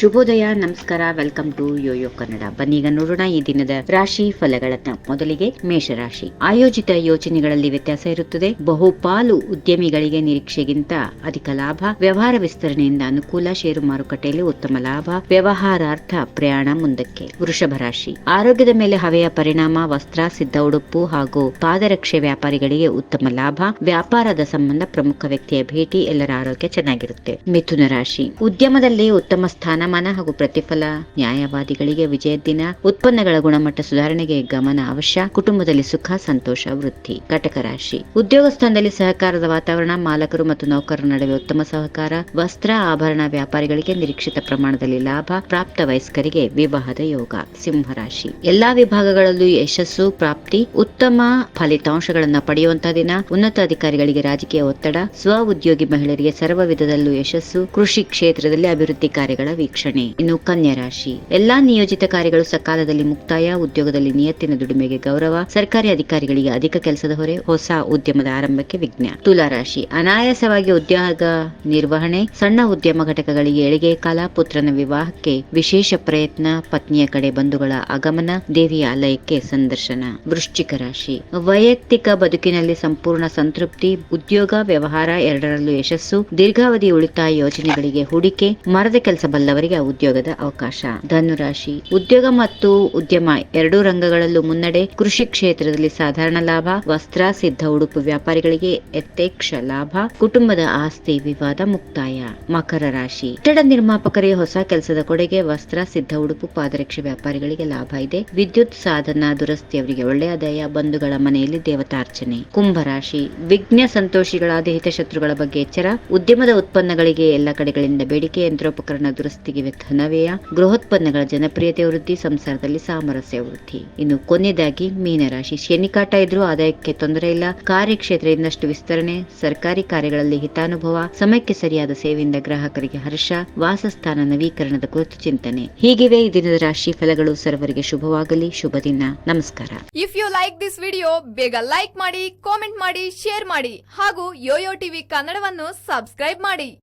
ಶುಭೋದಯ, ನಮಸ್ಕಾರ, welcome to YoYo Kannada. ಬನ್ನೀಗ ನೋಡೋಣ ಈ ದಿನದ ರಾಶಿ ಫಲಗಳನ್ನ. ಮೊದಲಿಗೆ ಮೇಷರಾಶಿ. ಆಯೋಜಿತ ಯೋಜನೆಗಳಲ್ಲಿ ವ್ಯತ್ಯಾಸ ಇರುತ್ತದೆ. ಬಹುಪಾಲು ಉದ್ಯಮಿಗಳಿಗೆ ನಿರೀಕ್ಷೆಗಿಂತ ಅಧಿಕ ಲಾಭ. ವ್ಯವಹಾರ ವಿಸ್ತರಣೆಯಿಂದ ಅನುಕೂಲ. ಷೇರು ಮಾರುಕಟ್ಟೆಯಲ್ಲಿ ಉತ್ತಮ ಲಾಭ. ವ್ಯವಹಾರಾರ್ಥ ಪ್ರಯಾಣ ಮುಂದಕ್ಕೆ. ವೃಷಭ ರಾಶಿ. ಆರೋಗ್ಯದ ಮೇಲೆ ಹವೆಯ ಪರಿಣಾಮ, ವಸ್ತ್ರ, ಸಿದ್ಧ ಉಡುಪು ಹಾಗೂ ಪಾದರಕ್ಷೆ ವ್ಯಾಪಾರಿಗಳಿಗೆ ಉತ್ತಮ ಲಾಭ. ವ್ಯಾಪಾರದ ಸಂಬಂಧ ಪ್ರಮುಖ ವ್ಯಕ್ತಿಯ ಭೇಟಿ. ಎಲ್ಲರ ಆರೋಗ್ಯ ಚೆನ್ನಾಗಿರುತ್ತೆ. ಮಿಥುನ ರಾಶಿ. ಉದ್ಯಮದಲ್ಲಿ ಉತ್ತಮ ಸ್ಥಾನಮಾನ ಹಾಗೂ ಪ್ರತಿಫಲ ನ್ಯಾಯವಾದಿಗಳಿಗೆ ವಿಜಯದ ದಿನ, ಉತ್ಪನ್ನಗಳ ಗುಣಮಟ್ಟ ಸುಧಾರಣೆಗೆ ಗಮನ ಅವಶ್ಯ, ಕುಟುಂಬದಲ್ಲಿ ಸುಖ, ಸಂತೋಷ, ವೃದ್ಧಿ ಕಟಕ ರಾಶಿ. ಉದ್ಯೋಗ ಸ್ಥಾನದಲ್ಲಿ ಸಹಕಾರದ ವಾತಾವರಣ, ಮಾಲಕರು ಮತ್ತು ನೌಕರರ ನಡುವೆ ಉತ್ತಮ ಸಹಕಾರ, ವಸ್ತ್ರ, ಆಭರಣ ವ್ಯಾಪಾರಿಗಳಿಗೆ ನಿರೀಕ್ಷಿತ ಪ್ರಮಾಣದಲ್ಲಿ ಲಾಭ, ಪ್ರಾಪ್ತ ವಯಸ್ಕರಿಗೆ ವಿವಾಹದ ಯೋಗ. ಸಿಂಹರಾಶಿ ಎಲ್ಲಾ ವಿಭಾಗಗಳಲ್ಲೂ ಯಶಸ್ಸು, ಪ್ರಾಪ್ತಿ, ಉತ್ತಮ ಫಲಿತಾಂಶಗಳನ್ನು ಪಡೆಯುವಂತಹ ದಿನ. ಉನ್ನತ ಅಧಿಕಾರಿಗಳಿಗೆ ರಾಜಕೀಯ ಒತ್ತಡ. ಸ್ವ ಉದ್ಯೋಗಿ ಮಹಿಳೆಯರಿಗೆ ಸರ್ವ ವಿಧದಲ್ಲೂ ಯಶಸ್ಸು. ಕೃಷಿ ಕ್ಷೇತ್ರದಲ್ಲಿ ಅಭಿವೃದ್ಧಿ ಕಾರ್ಯಗಳ ವೀಕ್ಷಣೆ. ಇನ್ನು ಕನ್ಯಾ ರಾಶಿ. ಎಲ್ಲಾ ನಿಯೋಜಿತ ಕಾರ್ಯಗಳು ಸಕಾಲದಲ್ಲಿ ಮುಕ್ತಾಯ, ಉದ್ಯೋಗದಲ್ಲಿ ನಿಯತ್ತಿನ ದುಡಿಮೆಗೆ ಗೌರವ, ಸರ್ಕಾರಿ ಅಧಿಕಾರಿಗಳಿಗೆ ಅಧಿಕ ಕೆಲಸದ ಹೊರೆ, ಹೊಸ ಉದ್ಯಮದ ಆರಂಭಕ್ಕೆ ವಿಘ್ನ. ತುಲಾ ರಾಶಿ. ಅನಾಯಾಸವಾಗಿ ಉದ್ಯೋಗ ನಿರ್ವಹಣೆ, ಸಣ್ಣ ಉದ್ಯಮ ಘಟಕಗಳಿಗೆ ಏಳಿಗೆ ಕಾಲ, ಪುತ್ರನ ವಿವಾಹಕ್ಕೆ ವಿಶೇಷ ಪ್ರಯತ್ನ, ಪತ್ನಿಯ ಕಡೆ ಬಂಧುಗಳ ಆಗಮನ, ದೇವಿಯ ಆಲಯಕ್ಕೆ ಸಂದರ್ಶನ. ವೃಶ್ಚಿಕ ರಾಶಿ. ವೈಯಕ್ತಿಕ ಬದುಕಿನಲ್ಲಿ ಸಂಪೂರ್ಣ ಸಂತೃಪ್ತಿ, ಉದ್ಯೋಗ, ವ್ಯವಹಾರ ಎರಡರಲ್ಲೂ ಯಶಸ್ಸು, ದೀರ್ಘಾವಧಿ ಉಳಿತಾಯ ಯೋಜನೆಗಳಿಗೆ ಹೂಡಿಕೆ, ಮರದ ಕೆಲಸ ಬಲ್ಲವರಿಗೆ ಉದ್ಯೋಗದ ಅವಕಾಶ. ಧನುರಾಶಿ. ಉದ್ಯೋಗ ಮತ್ತು ಉದ್ಯಮ ಎರಡೂ ರಂಗಗಳಲ್ಲೂ ಮುನ್ನಡೆ ಕೃಷಿ ಕ್ಷೇತ್ರದಲ್ಲಿ ಸಾಧಾರಣ ಲಾಭ, ವಸ್ತ್ರ, ಸಿದ್ಧ ಉಡುಪು ವ್ಯಾಪಾರಿಗಳಿಗೆ ಯಥೇಕ್ಷ ಲಾಭ, ಕುಟುಂಬದ ಆಸ್ತಿ ವಿವಾದ ಮುಕ್ತಾಯ. ಮಕರ ರಾಶಿ. ಕಟ್ಟಡ ನಿರ್ಮಾಪಕರೇ ಹೊಸ ಕೆಲಸದ ಕೊಡುಗೆ, ವಸ್ತ್ರ, ಸಿದ್ಧ ಉಡುಪು, ಪಾದರಕ್ಷೆ ವ್ಯಾಪಾರಿಗಳಿಗೆ ಲಾಭ ಇದೆ. ವಿದ್ಯುತ್ ಸಾಧನ ದುರಸ್ತಿಯವರಿಗೆ ಒಳ್ಳೆಯ ಆದಾಯ ಬಂಧುಗಳ ಮನೆಯಲ್ಲಿ ದೇವತಾರ್ಚನೆ. ಕುಂಭರಾಶಿ ವಿಘ್ನ ಸಂತೋಷಿಗಳಾದ ಹಿತಶತ್ರುಗಳ ಬಗ್ಗೆ ಎಚ್ಚರ. ಉದ್ಯಮದ ಉತ್ಪನ್ನಗಳಿಗೆ ಎಲ್ಲ ಕಡೆಗಳಿಂದ ಬೇಡಿಕೆ, ಯಂತ್ರೋಪಕರಣ ದುರಸ್ತಿಗೆ ಧನವ್ಯಯ ಗೃಹೋತ್ಪನ್ನಗಳ ಜನಪ್ರಿಯತೆ ವೃದ್ಧಿ ಸಂಸಾರದಲ್ಲಿ ಸಾಮರಸ್ಯ ವೃದ್ಧಿ ಇನ್ನು ಕೊನೆಯದಾಗಿ ಮೀನರಾಶಿ. ಶನಿಕಾಟ ಇದ್ರೂ ಆದಾಯಕ್ಕೆ ತೊಂದರೆ ಇಲ್ಲ. ಕಾರ್ಯಕ್ಷೇತ್ರ ಇನ್ನಷ್ಟು ವಿಸ್ತರಣೆ. ಸರ್ಕಾರಿ ಕಾರ್ಯಗಳಲ್ಲಿ ಹಿತಾನುಭವ. ಸಮಯಕ್ಕೆ ಸರಿಯಾದ ಸೇವೆಯಿಂದ ಗ್ರಾಹಕರಿಗೆ ಹರ್ಷ. ವಾಸಸ್ಥಾನ ನವೀಕರಣದ ಕುರಿತು ಚಿಂತನೆ. ಹೀಗಿವೆ ಈ ದಿನದ ರಾಶಿ ಫಲಗಳು. ಸರ್ವರಿಗೆ ಶುಭವಾಗಲಿ. ಶುಭ ದಿನ. ನಮಸ್ಕಾರ. If you like this video ಬೇಗ ಲೈಕ್ ಮಾಡಿ ಕಾಮೆಂಟ್ ಮಾಡಿ ಶೇರ್ ಮಾಡಿ ಹಾಗೂ ಯೋಯೋ ಟಿವಿ ಕನ್ನಡವನ್ನು ಸಬ್ಸ್ಕ್ರೈಬ್ ಮಾಡಿ.